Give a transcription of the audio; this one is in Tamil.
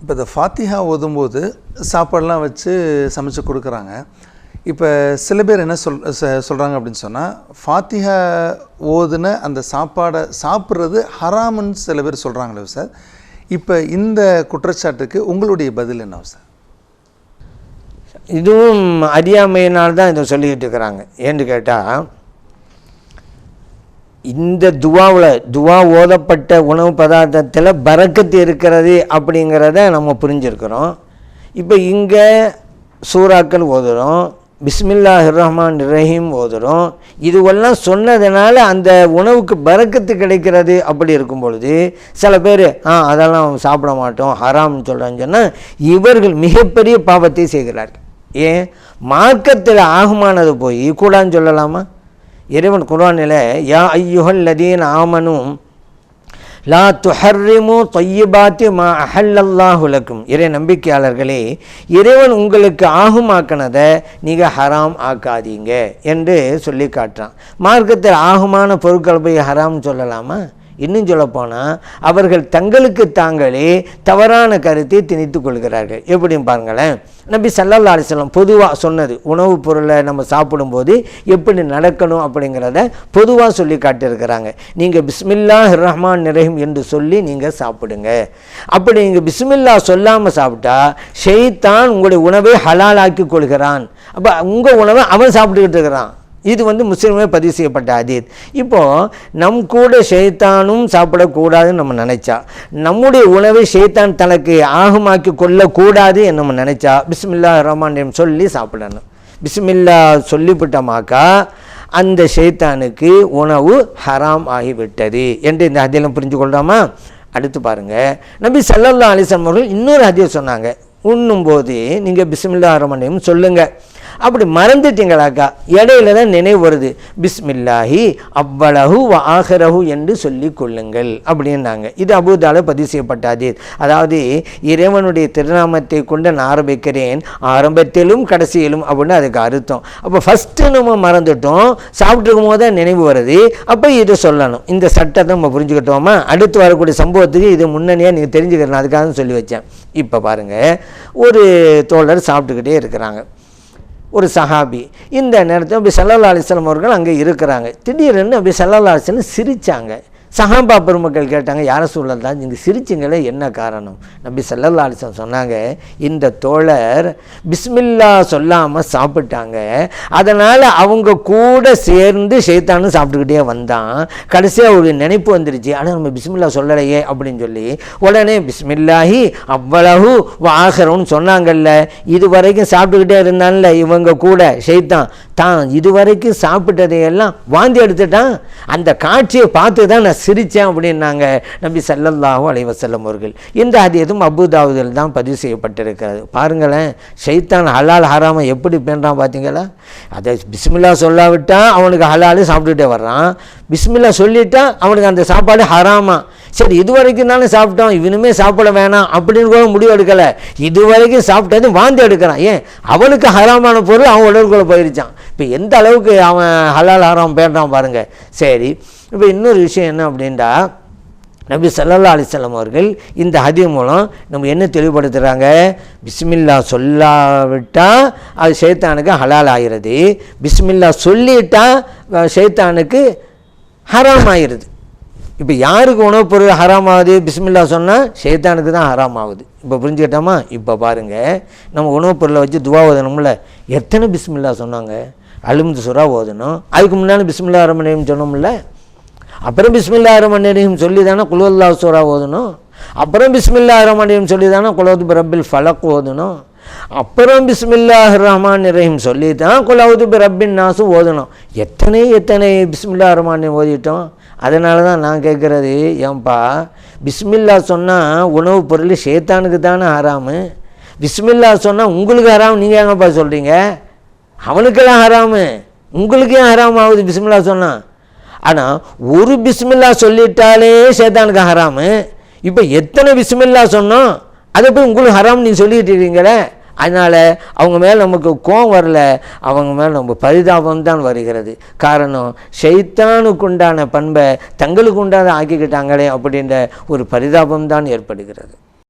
இப்போ இந்த ஃபாத்திஹா ஓதும்போது சாப்பாடெலாம் வச்சு சமைச்சு கொடுக்குறாங்க. இப்போ சில பேர் என்ன சொல் சொல்கிறாங்க அப்படின்னு சொன்னால் ஃபாத்திஹா ஓதுன அந்த சாப்பாடை சாப்பிட்றது ஹராமுன்னு சில பேர் சொல்கிறாங்களே சார். இப்போ இந்த குற்றச்சாட்டுக்கு உங்களுடைய பதில் என்ன சார்? இதுவும் அறியாமையினால் தான் இதை சொல்லிக்கிட்டு இருக்கிறாங்க. ஏன்னு கேட்டால் இந்த துவாவில் துவா ஓதப்பட்ட உணவு பதார்த்தத்தில் பறக்கத்து இருக்கிறது அப்படிங்கிறத நம்ம புரிஞ்சிருக்கிறோம். இப்போ இங்கே சூறாக்கள் ஓதுறோம் பிஸ்மில்லாஹ் ரஹ்மான் ரஹீம் ஓதுறோம். இதுவெல்லாம் சொன்னதுனால அந்த உணவுக்கு பரக்கத்து கிடைக்கிறது அப்படி இருக்கும் பொழுது சில பேர் ஆ அதெல்லாம் சாப்பிட மாட்டோம் ஹராம்னு சொல்கிறான்னு சொன்னால் இவர்கள் மிகப்பெரிய பாவத்தை செய்கிறார்கள். ஏன்? மார்க்கத்தில் ஆகுமானது போய் கூடான்னு சொல்லலாமா? இறைவன் குரானில் யா ஐயுகல் லதீன் ஆமனும் லா துஹர்ரிமு தொய்யிபாத்தி மா அஹல்லாஹுலக்கும் இறை நம்பிக்கையாளர்களே இறைவன் உங்களுக்கு ஆகுமாக்கினதை நீங்கள் ஹராம் ஆக்காதீங்க என்று சொல்லி காட்டுறான். மார்க்கத்தில் ஆகுமான பொருட்கள் போய் ஹராம் சொல்லலாமா? இன்னும் சொல்லப்போனால் அவர்கள் தங்களுக்கு தாங்களே தவறான கருத்தை திணித்து கொள்கிறார்கள். எப்படின்னு பாருங்களேன். நம்பி சல்லல்லா அலிஸ்லாம் பொதுவாக சொன்னது உணவுப் பொருளை நம்ம சாப்பிடும்போது எப்படி நடக்கணும் அப்படிங்கிறத பொதுவாக சொல்லி காட்டியிருக்கிறாங்க. நீங்கள் பிஸ்மில்லா ரஹ்மான் நிறையும் என்று சொல்லி நீங்கள் சாப்பிடுங்க. அப்படி நீங்கள் பிஸ்மில்லா சொல்லாமல் சாப்பிட்டா ஷெய்தான் உங்களுடைய உணவை ஹலாலாக்கி கொள்கிறான். அப்போ உங்கள் உணவை அவன் சாப்பிட்டுக்கிட்டு இருக்கிறான். இது வந்து முஸ்லீமே பதிவு செய்யப்பட்ட அதீத் இப்போது நம் கூட ஷைத்தானும் சாப்பிடக்கூடாதுன்னு நம்ம நினச்சா நம்முடைய உணவை ஷைத்தான் தனக்கு ஆகமாக்கி கொள்ளக்கூடாது நம்ம நினச்சா பிஸ்மில்லா ரஹ்மான் சொல்லி சாப்பிடணும். பிஸ்மில்லா சொல்லிவிட்டோமாக்கா அந்த ஷைத்தானுக்கு உணவு ஹராம் ஆகிவிட்டது என்று இந்த ஹதியெல்லாம் புரிஞ்சு கொள்ளாமா அடுத்து பாருங்கள் நபி சல்லல்லா அலிசன் அவர்கள் இன்னொரு ஹதியை சொன்னாங்க. உண்ணும்போது நீங்கள் பிஸ்மில்லா ரஹ்மான் சொல்லுங்கள் அப்படி மறந்துட்டீங்களாக்கா? இடையில தான் நினைவு வருது. பிஸ்மில்லாஹி அவ்வளஹு வ ஆஹரஹு என்று சொல்லி கொள்ளுங்கள் அப்படின்னாங்க. இது அபூதால பதிவு செய்யப்பட்ட அதீத் அதாவது இறைவனுடைய திருநாமத்தை கொண்டு நான் ஆரம்பிக்கிறேன் ஆரம்பத்திலும் கடைசியிலும் அப்படின்னு அதுக்கு அர்த்தம். அப்போ ஃபஸ்ட்டு நம்ம மறந்துட்டோம் சாப்பிட்டுருக்கும் போது தான் நினைவு வருது. அப்போ இதை சொல்லணும். இந்த சட்டத்தை நம்ம புரிஞ்சுக்கிட்டோமா? அடுத்து வரக்கூடிய சம்பவத்துக்கு இது முன்னணியாக நீங்கள் தெரிஞ்சுக்கிறேன் அதுக்காக சொல்லி வச்சேன். இப்போ பாருங்கள் ஒரு தோழர் சாப்பிட்டுக்கிட்டே இருக்கிறாங்க. ஒரு சஹாபி. இந்த நேரத்தில் அப்படி சல்லல்லா அலிஸ்லாம் அவர்கள் அங்கே இருக்கிறாங்க. திடீரென்னு அப்படி சல்லல்லா அலிஸ்லாம் சிரித்தாங்க சஹாபா பெருமக்கள் கேட்டாங்க யாரை சூழல் நீங்கள் சிரிச்சிங்களே என்ன காரணம்? நபி சல்லல்லா சொன்னாங்க இந்த தோழர் பிஸ்மில்லா சொல்லாமல் சாப்பிட்டாங்க. அதனால் அவங்க கூட சேர்ந்து சேத்தானு சாப்பிட்டுக்கிட்டே வந்தான். கடைசியாக ஒரு நினைப்பு வந்துருச்சு. ஆனால் நம்ம பிஸ்மில்லா சொல்லலையே அப்படின்னு சொல்லி உடனே பிஸ்மில்லாஹி அவ்வளவு ஆகிறோன்னு சொன்னாங்கல்ல. இது வரைக்கும் சாப்பிட்டுக்கிட்டே இருந்தான்ல இவங்க கூட ஷைத்தான். தான் இதுவரைக்கும் சாப்பிட்டதையெல்லாம் வாந்தி எடுத்துட்டான். அந்த காட்சியை பார்த்து தான் நான் சிரித்தேன் அப்படின்னாங்க நம்பி ஸல்லல்லாஹு அலைவ வஸல்லம் அவர்கள். இந்த ஹதீதும் அபுதாவுதில் தான் பதிவு செய்யப்பட்டிருக்கிறது. பாருங்களேன் ஷைத்தான் ஹலால் ஹராமை எப்படி பேண்டான் பார்த்தீங்களா அதை பிஸ்மில்லா சொல்லாவிட்டான் அவனுக்கு ஹலாலு சாப்பிட்டுட்டே வர்றான். பிஸ்மில்லா சொல்லிட்டா அவனுக்கு அந்த சாப்பாடு ஹராமா. சரி இது வரைக்கும் தானே சாப்பிட்டோம் இவனுமே சாப்பிட வேணாம் அப்படின்னு கூட முடிவு எடுக்கலை. இது வரைக்கும் சாப்பிட்டது வாந்தி எடுக்கிறான். ஏன்? அவனுக்கு ஹராமான பொருள் அவன் உடலுக்குள்ளே போயிருச்சான். இப்போ எந்த அளவுக்கு அவன் ஹலால் ஹராம் பேண்டான் பாருங்கள் சரி இப்போ இன்னொரு விஷயம் என்ன அப்படின்டா நபி சல்லா அலிசல்லம் அவர்கள் இந்த ஹதி மூலம் நம்ம என்ன தெளிவுபடுத்துகிறாங்க பிஸ்மில்லா சொல்லாவிட்டால் அது ஷைத்தானுக்கு ஹலால் ஆகிறது. பிஸ்மில்லா சொல்லிட்டால் அஹ், ஹராம் ஆயிடுது இப்போ யாருக்கு உணவுப் பொருள் ஹராம் ஆகுது? பிஸ்மில்லா சொன்னால் ஷைத்தானுக்கு தான் ஹராம் ஆகுது. இப்போ புரிஞ்சுக்கிட்டோமா? இப்போ பாருங்கள் நம்ம உணவுப் பொருளை வச்சு துவா ஓதணும்ல. எத்தனை பிஸ்மில்லா சொன்னாங்க? அலுமது சுறா ஓதணும். அதுக்கு முன்னால் பிஸ்மில்லா அரமணியம் சொன்னோம்ல. அப்புறம் பிஸ்மில்லா அரமணியம் சொல்லி தானே குலுவல்லா சூரா ஓதணும்? அப்புறம் பிஸ்மில்லா ரமணியும் சொல்லி தானே குலவுது பிரபில் ஃபலக் ஓதணும்? அப்புறம் பிஸ்மில்லாஹ் ரஹ்மான் ரஹீம் சொல்லி தான் குலவுது ரப்பின் நாசு ஓதணும். எத்தனை எத்தனை பிஸ்மில்லா ரஹ்மான் ஓதிட்டோம்? அதனால தான் நான் கேட்குறது ஏன்பா பிஸ்மில்லா சொன்னால் உணவுப் பொருள் ஷேத்தானுக்கு தானே ஹராமு? பிஸ்மில்லா சொன்னால் உங்களுக்கு ஹராம் நீங்கள் எங்கப்பா சொல்கிறீங்க அவனுக்கெல்லாம் ஹராமு. உங்களுக்கு ஏன் ஹராம் ஆகுது பிஸ்மில்லா சொன்னால் ஆனால் ஒரு பிஸ்மில்லா சொல்லிட்டாலே சேத்தானுக்கு ஹராமு. இப்போ எத்தனை பிஸ்மில்லா சொன்னோம்? அதை போய் உங்களுக்கு ஹராம் நீங்கள் சொல்லிக்கிட்டு இருக்கீங்களே? அதனால் அவங்க மேலே நமக்கு கோவம் வரல. அவங்க மேலே நம்ம பரிதாபம் தான் வருகிறது. காரணம் ஷைத்தானுக்கு உண்டான பண்பை தங்களுக்கு உண்டான ஆக்கிக்கிட்டாங்களே அப்படின்ற ஒரு பரிதாபம் தான் ஏற்படுகிறது.